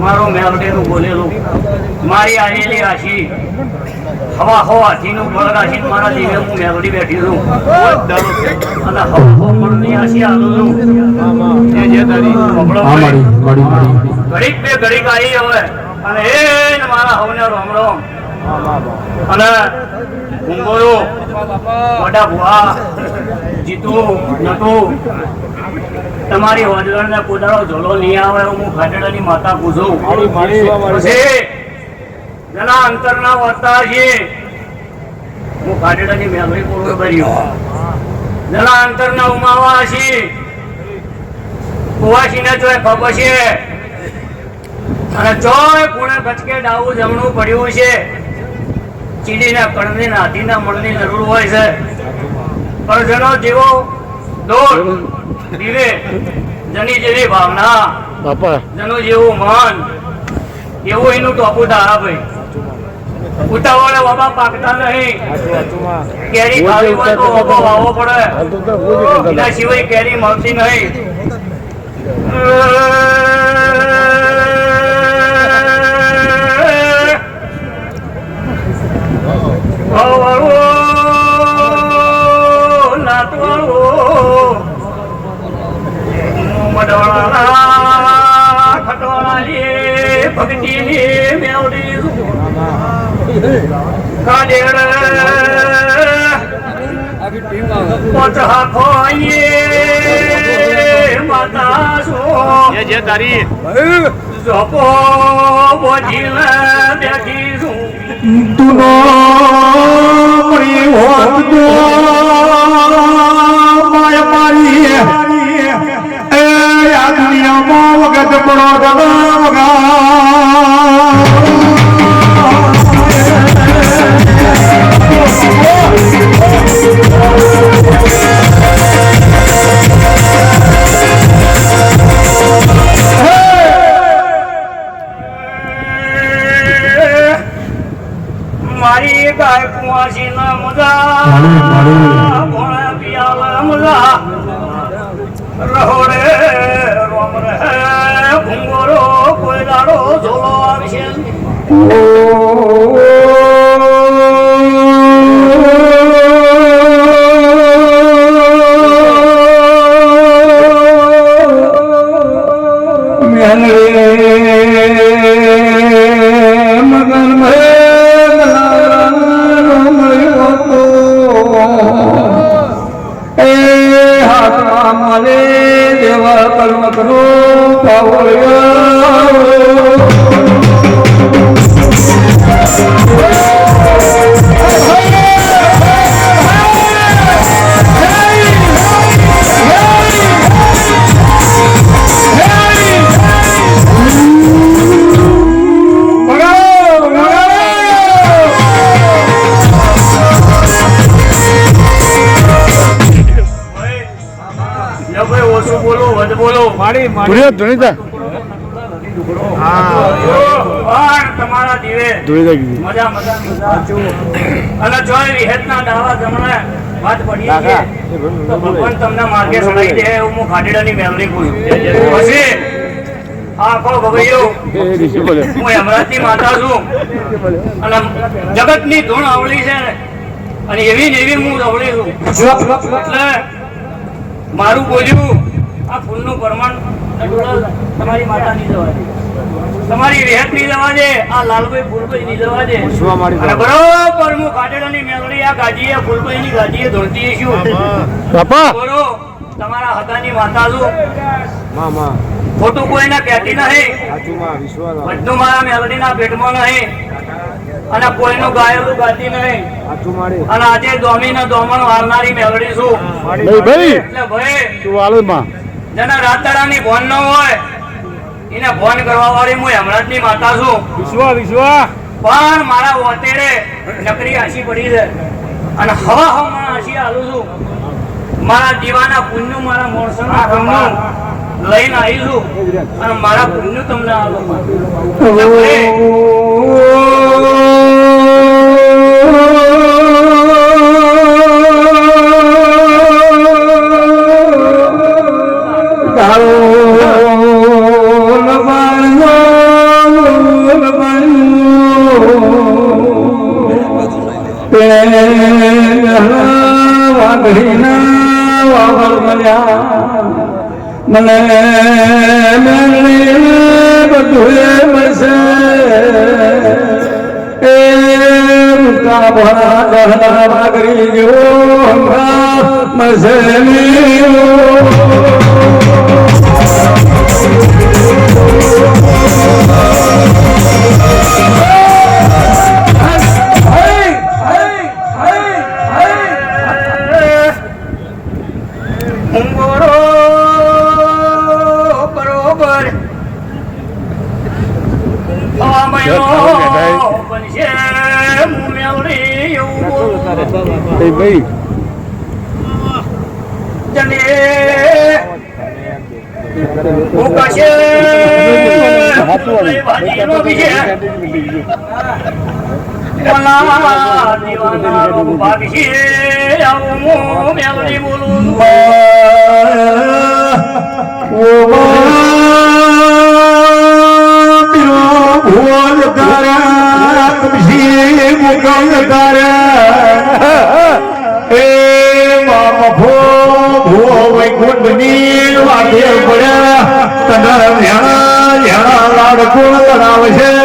મારો મેલડીનું બોલેલું. મારી આવેલી રાશિ હવા હવા હાથીનું ફળ રાશિ મારા જીવે હું મેલડી બેઠી છું. અને હવા હવા બળની આશી આલું છું. જે જે તારી હા ઘડીક બે ઘડીક આવી હવે. અને એ મારા હવને રોમ રોમ. અને કુંગોરો મોટા ભુવા જીતુ નટુ તમારી હોજવણ ને કોદાળો ઝોલો નહીં આવે હું ખાટેડાની માતા પૂછું. જલા અંતરના વર્તા છે. હું ખાટેડાની મેમરી પૂર્ણ કર્યો. અંતર અંતરના ઉમાવા છે. કુવાસીને ચોય ખબર છે. અને ચોય પૂણે ભચકે ડાવું જમણું પડ્યું છે. ચીડીના કણની હાથીના મળની જરૂર હોય છે. પરજનો જેવો દોર દીવે જની જેવી ભાવના. જેનું જેવું મન. એવું એનું ટોપું ધારા ભાઈ. ઉતાવળે બાબા પાકતા નહીં. કેરી ખાવી હોય તો ઓબો વાવો પડે. એના સિવાય કેરી મળતી નહીં. વાળો નાતવાળો મડવાળા ખટવાળાની ભક્તિની મેવડી કાડેડ પચહા ખોઈએ માતા છો. જે તારી જપો બેઠી છું મળી দোয়া ગાય કુંવાસી ના મજા. ભોળા પિયાલા મજા એ હાથમાં મારે દેવા કર્મ કરો પાવળિયા બોલો મારી. ધુનિયા ધુનિતા પણ તમારા દીવે. મજા મજા. મજા અને જો વિહેતના દાવા જમણે વાત પડી તો ભગવાન તમને માર્ગે સડાઈ દે એવું હું ખાડીડાની મેમરી પૂછું પછી આખો ગવૈયો એ ઋષિ બોલે. હું યમરાજની માતા છું. અને જગતની ધૂણ આવડી છે અને એવી ને એવી હું આવડી છું. એટલે મારું બોલ્યું આ ફૂલનું પ્રમાણ તમારી માતા ની જવા દે. તમારી રહેતની જવા દે આ લાલભાઈ ફૂલભાઈ ની જવા દે. અને બરોબર હું કાટેડાની મેલડી આ ગાજીએ ફૂલભાઈ ની ગાજીએ ધોળતી છું બાપા! બોલો તમારા હતાની માતા છું મામા ખોટું કોઈને કહેતી નહીં. બધું મારા મેલડીના પેટમાં નહીં. અને કોઈનું ગાયેલું ગાતી નહીં. અને આજે દોમીને દોમણ વારનારી મેલડી છું. એટલે ભાઈ તું વાલો માં. જેના રાતારાની ભોન ન હોય એને ભોન કરવા વાળી હું યમરાજની માતા છું. વિશ્વા વિશ્વા. પણ મારા વતેડે નકરી આશી પડી છે. અને હવા હવા આશી હાલું છું. મારા દીવાના પુણ્યનું મારા મોણસોના પુણ્યનું લઈને આવી છું. અને મારા પુણ્ય તમને આલો વાઘડીના વાવર મળ્યા. મને મેળવી બધું મળશે. એ મુકા ભણા દહના વાઘડી જેવો મળશે એ ભાઈ. જને. ઉકાશે ભાજીનો બીજે Agora Canal, gente!